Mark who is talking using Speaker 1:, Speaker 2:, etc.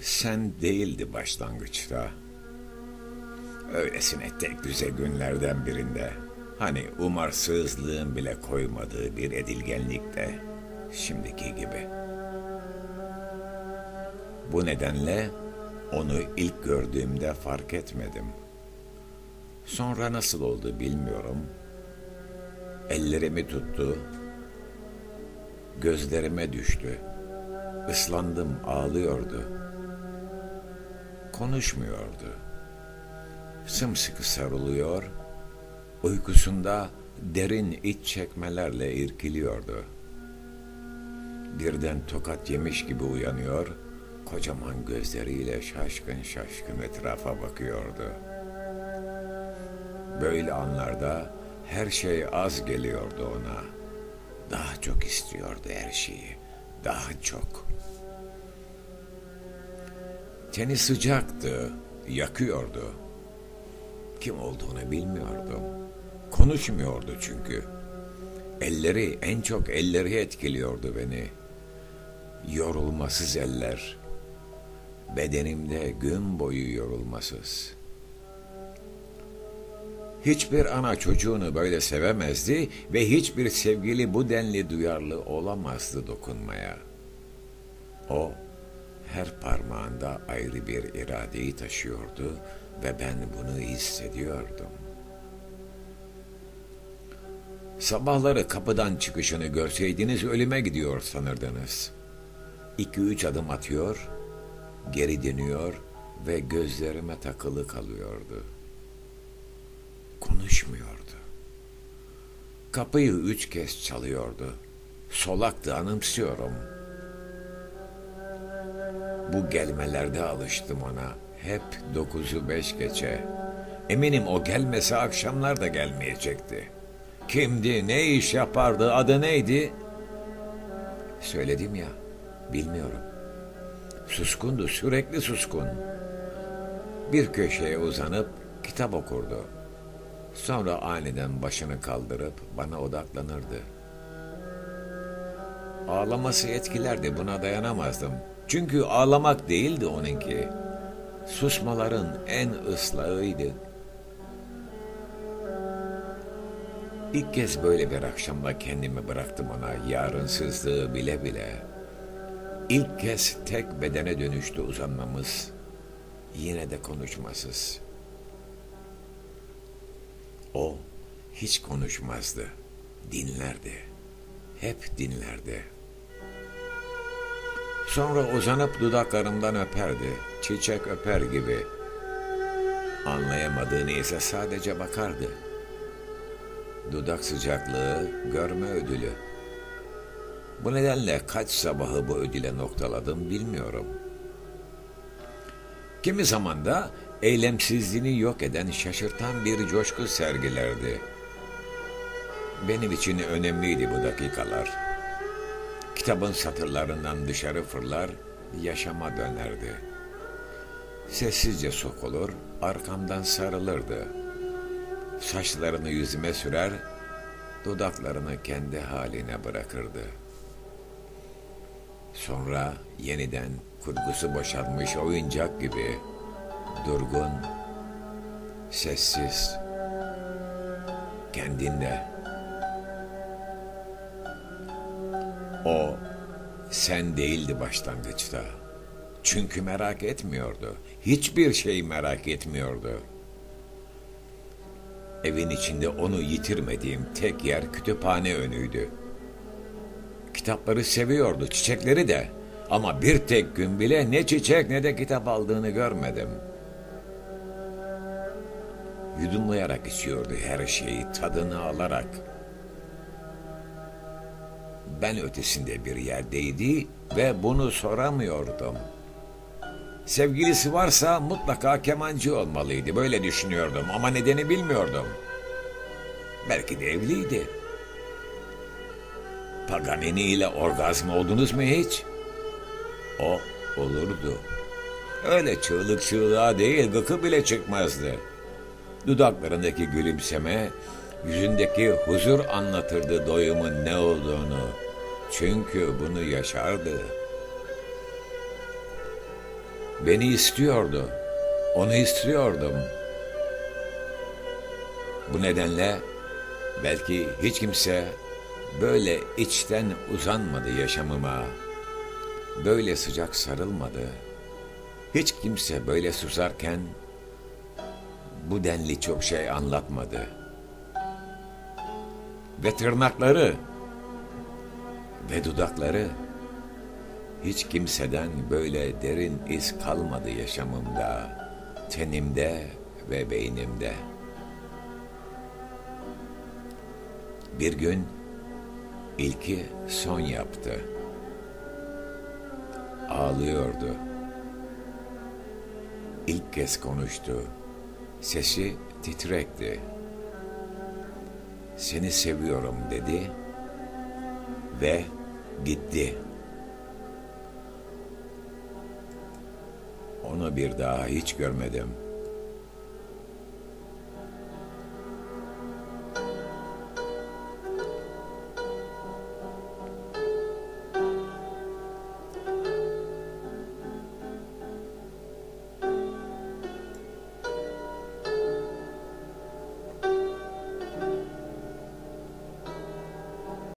Speaker 1: sen değildi başlangıçta. Öylesine tek düze günlerden birinde. Hani umarsızlığın bile koymadığı bir edilgenlikte. Şimdiki gibi. Bu nedenle onu ilk gördüğümde fark etmedim. Sonra nasıl oldu bilmiyorum. Ellerimi tuttu. Gözlerime düştü. Islandım, ağlıyordu. Konuşmuyordu. Sımsıkı sarılıyor, uykusunda derin iç çekmelerle irkiliyordu. Birden tokat yemiş gibi uyanıyor, kocaman gözleriyle şaşkın şaşkın etrafa bakıyordu. Böyle anlarda her şey az geliyordu ona. Daha çok istiyordu her şeyi, daha çok. Teni sıcaktı, yakıyordu. Kim olduğunu bilmiyordum. Konuşmuyordu çünkü. Elleri, en çok elleri etkiliyordu beni. Yorulmasız eller. Bedenimde gün boyu yorulmasız. Hiçbir ana çocuğunu böyle sevemezdi ve hiçbir sevgili bu denli duyarlı olamazdı dokunmaya. O her parmağında ayrı bir iradeyi taşıyordu ve ben bunu hissediyordum. Sabahları kapıdan çıkışını görseydiniz ölüme gidiyor sanırdınız. İki üç adım atıyor, geri dönüyor ve gözlerime takılı kalıyordu. Konuşmuyordu. Kapıyı üç kez çalıyordu. Solaktı anımsıyorum. Bu gelmelerde alıştım ona. Hep dokuzu beş geçe. Eminim o gelmese akşamlar da gelmeyecekti. Kimdi, ne iş yapardı, adı neydi? Söyledim ya, bilmiyorum. Suskundu, sürekli suskun. Bir köşeye uzanıp kitap okurdu. Sonra aniden başını kaldırıp bana odaklanırdı. Ağlaması etkilerdi, buna dayanamazdım. Çünkü ağlamak değildi onunki. Susmaların en ıslahıydı. İlk kez böyle bir akşamda kendimi bıraktım ona, yarınsızlığı bile bile. İlk kez tek bedene dönüştü uzanmamız. Yine de konuşmasız. O hiç konuşmazdı. Dinlerdi. Hep dinlerdi. Sonra uzanıp dudaklarımdan öperdi. Çiçek öper gibi. Anlayamadığını ise sadece bakardı. Dudak sıcaklığı, görme ödülü. Bu nedenle kaç sabahı bu ödüle noktaladım bilmiyorum. Kimi zaman da eylemsizliğini yok eden şaşırtan bir coşku sergilerdi. Benim için önemliydi bu dakikalar. Kitabın satırlarından dışarı fırlar, yaşama dönerdi. Sessizce sokulur, arkamdan sarılırdı. Saçlarını yüzüme sürer, dudaklarını kendi haline bırakırdı. Sonra yeniden kurgusu boşalmış oyuncak gibi durgun, sessiz, kendinde. O sen değildi başlangıçta. Çünkü merak etmiyordu. Hiçbir şey merak etmiyordu. Evin içinde onu yitirmediğim tek yer kütüphane önüydü. Kitapları seviyordu, çiçekleri de. Ama bir tek gün bile ne çiçek ne de kitap aldığını görmedim. Yudumlayarak içiyordu her şeyi, tadını alarak. Ben ötesinde bir yerdeydi ve bunu soramıyordum. Sevgilisi varsa mutlaka kemancı olmalıydı. Böyle düşünüyordum ama nedeni bilmiyordum. Belki de evliydi. Paganini ile orgazm oldunuz mu hiç? O olurdu. Öyle çığlık çığlığa değil gıkı bile çıkmazdı. Dudaklarındaki gülümseme, yüzündeki huzur anlatırdı doyumun ne olduğunu. Çünkü bunu yaşardı. Beni istiyordu. Onu istiyordum. Bu nedenle belki hiç kimse böyle içten uzanmadı yaşamıma. Böyle sıcak sarılmadı. Hiç kimse böyle susarken bu denli çok şey anlatmadı. Ve tırnakları ve dudakları hiç kimseden böyle derin iz kalmadı yaşamımda, tenimde ve beynimde. Bir gün ilki son yaptı. Ağlıyordu. İlk kez konuştu. Sesi titrekti. Seni seviyorum dedi ve gitti. Onu bir daha hiç görmedim.''